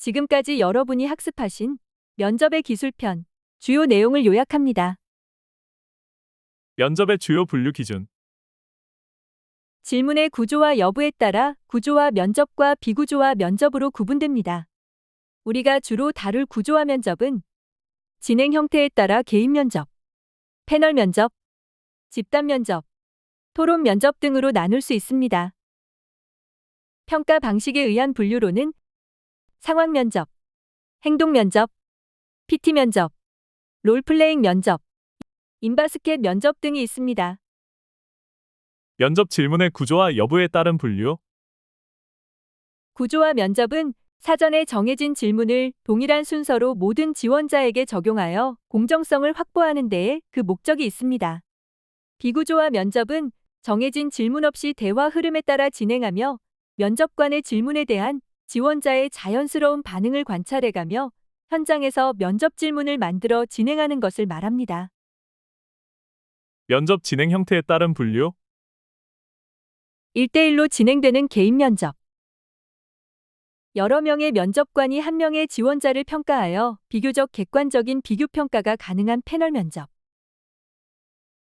지금까지 여러분이 학습하신 면접의 기술편 주요 내용을 요약합니다. 면접의 주요 분류 기준, 질문의 구조와 여부에 따라 구조와 면접과 비구조와 면접으로 구분됩니다. 우리가 주로 다룰 구조와 면접은 진행 형태에 따라 개인 면접, 패널 면접, 집단 면접, 토론 면접 등으로 나눌 수 있습니다. 평가 방식에 의한 분류로는 상황 면접, 행동 면접, PT 면접, 롤플레잉 면접, 인바스켓 면접 등이 있습니다. 면접 질문의 구조와 여부에 따른 분류, 구조와 면접은 사전에 정해진 질문을 동일한 순서로 모든 지원자에게 적용하여 공정성을 확보하는 데에 그 목적이 있습니다. 비구조와 면접은 정해진 질문 없이 대화 흐름에 따라 진행하며 면접관의 질문에 대한 지원자의 자연스러운 반응을 관찰해가며 현장에서 면접 질문을 만들어 진행하는 것을 말합니다. 면접 진행 형태에 따른 분류, 1대1로 진행되는 개인 면접. 여러 명의 면접관이 한 명의 지원자를 평가하여 비교적 객관적인 비교 평가가 가능한 패널 면접.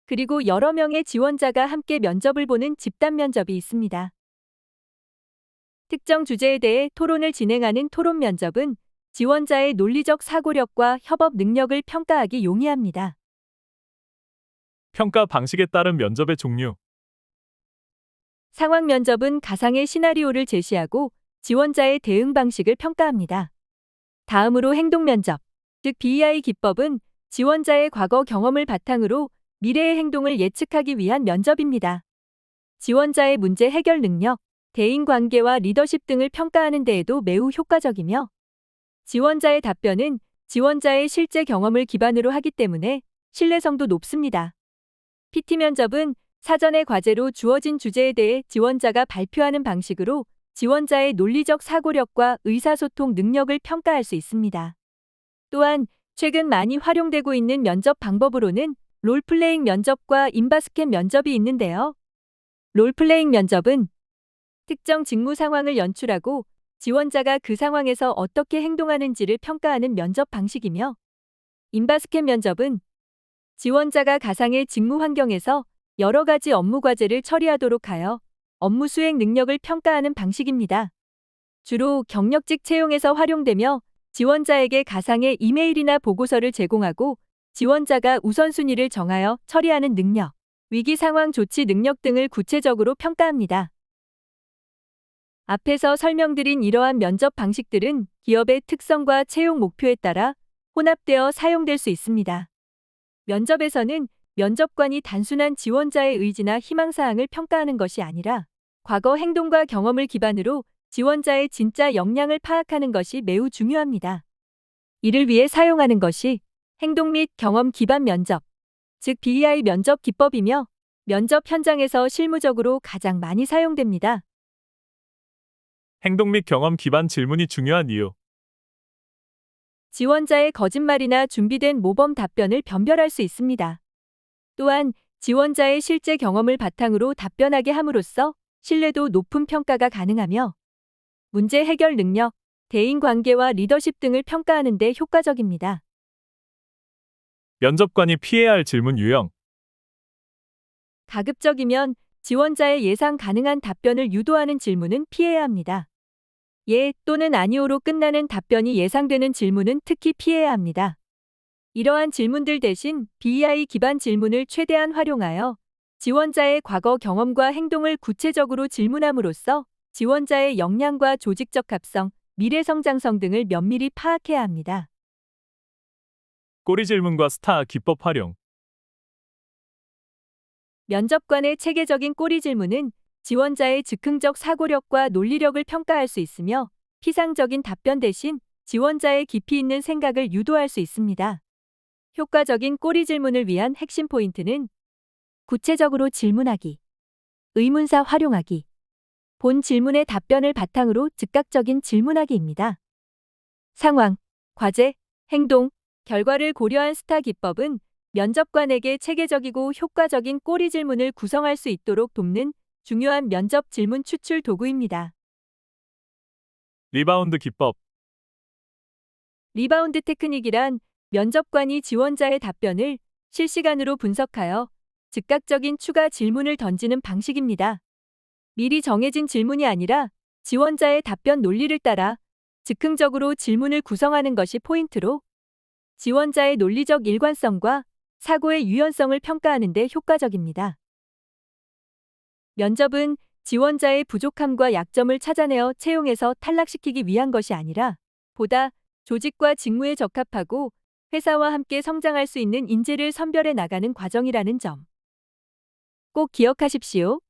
그리고 여러 명의 지원자가 함께 면접을 보는 집단 면접이 있습니다. 특정 주제에 대해 토론을 진행하는 토론 면접은 지원자의 논리적 사고력과 협업 능력을 평가하기 용이합니다. 평가 방식에 따른 면접의 종류, 상황 면접은 가상의 시나리오를 제시하고 지원자의 대응 방식을 평가합니다. 다음으로 행동 면접, 즉 BEI 기법은 지원자의 과거 경험을 바탕으로 미래의 행동을 예측하기 위한 면접입니다. 지원자의 문제 해결 능력, 대인 관계와 리더십 등을 평가하는 데에도 매우 효과적이며 지원자의 답변은 지원자의 실제 경험을 기반으로 하기 때문에 신뢰성도 높습니다. PT 면접은 사전의 과제로 주어진 주제에 대해 지원자가 발표하는 방식으로 지원자의 논리적 사고력과 의사소통 능력을 평가할 수 있습니다. 또한 최근 많이 활용되고 있는 면접 방법으로는 롤플레잉 면접과 인바스켓 면접이 있는데요. 롤플레잉 면접은 특정 직무 상황을 연출하고 지원자가 그 상황에서 어떻게 행동하는지를 평가하는 면접 방식이며 인바스켓 면접은 지원자가 가상의 직무 환경에서 여러 가지 업무 과제를 처리하도록 하여 업무 수행 능력을 평가하는 방식입니다. 주로 경력직 채용에서 활용되며 지원자에게 가상의 이메일이나 보고서를 제공하고 지원자가 우선순위를 정하여 처리하는 능력, 위기 상황 조치 능력 등을 구체적으로 평가합니다. 앞에서 설명드린 이러한 면접 방식들은 기업의 특성과 채용 목표에 따라 혼합되어 사용될 수 있습니다. 면접에서는 면접관이 단순한 지원자의 의지나 희망사항을 평가하는 것이 아니라 과거 행동과 경험을 기반으로 지원자의 진짜 역량을 파악하는 것이 매우 중요합니다. 이를 위해 사용하는 것이 행동 및 경험 기반 면접, 즉 BEI 면접 기법이며 면접 현장에서 실무적으로 가장 많이 사용됩니다. 행동 및 경험 기반 질문이 중요한 이유, 지원자의 거짓말이나 준비된 모범 답변을 변별할 수 있습니다. 또한 지원자의 실제 경험을 바탕으로 답변하게 함으로써 신뢰도 높은 평가가 가능하며 문제 해결 능력, 대인 관계와 리더십 등을 평가하는 데 효과적입니다. 면접관이 피해야 할 질문 유형, 가급적이면 지원자의 예상 가능한 답변을 유도하는 질문은 피해야 합니다. 예 또는 아니오로 끝나는 답변이 예상되는 질문은 특히 피해야 합니다. 이러한 질문들 대신 BEI 기반 질문을 최대한 활용하여 지원자의 과거 경험과 행동을 구체적으로 질문함으로써 지원자의 역량과 조직적 합성, 미래 성장성 등을 면밀히 파악해야 합니다. 꼬리 질문과 스타 기법 활용, 면접관의 체계적인 꼬리 질문은 지원자의 즉흥적 사고력과 논리력을 평가할 수 있으며 피상적인 답변 대신 지원자의 깊이 있는 생각을 유도할 수 있습니다. 효과적인 꼬리 질문을 위한 핵심 포인트는 구체적으로 질문하기, 의문사 활용하기, 본 질문의 답변을 바탕으로 즉각적인 질문하기입니다. 상황, 과제, 행동, 결과를 고려한 스타 기법은 면접관에게 체계적이고 효과적인 꼬리 질문을 구성할 수 있도록 돕는 중요한 면접 질문 추출 도구입니다. 리바운드 기법, 리바운드 테크닉이란 면접관이 지원자의 답변을 실시간으로 분석하여 즉각적인 추가 질문을 던지는 방식입니다. 미리 정해진 질문이 아니라 지원자의 답변 논리를 따라 즉흥적으로 질문을 구성하는 것이 포인트로 지원자의 논리적 일관성과 사고의 유연성을 평가하는 데 효과적입니다. 면접은 지원자의 부족함과 약점을 찾아내어 채용해서 탈락시키기 위한 것이 아니라 보다 조직과 직무에 적합하고 회사와 함께 성장할 수 있는 인재를 선별해 나가는 과정이라는 점. 꼭 기억하십시오.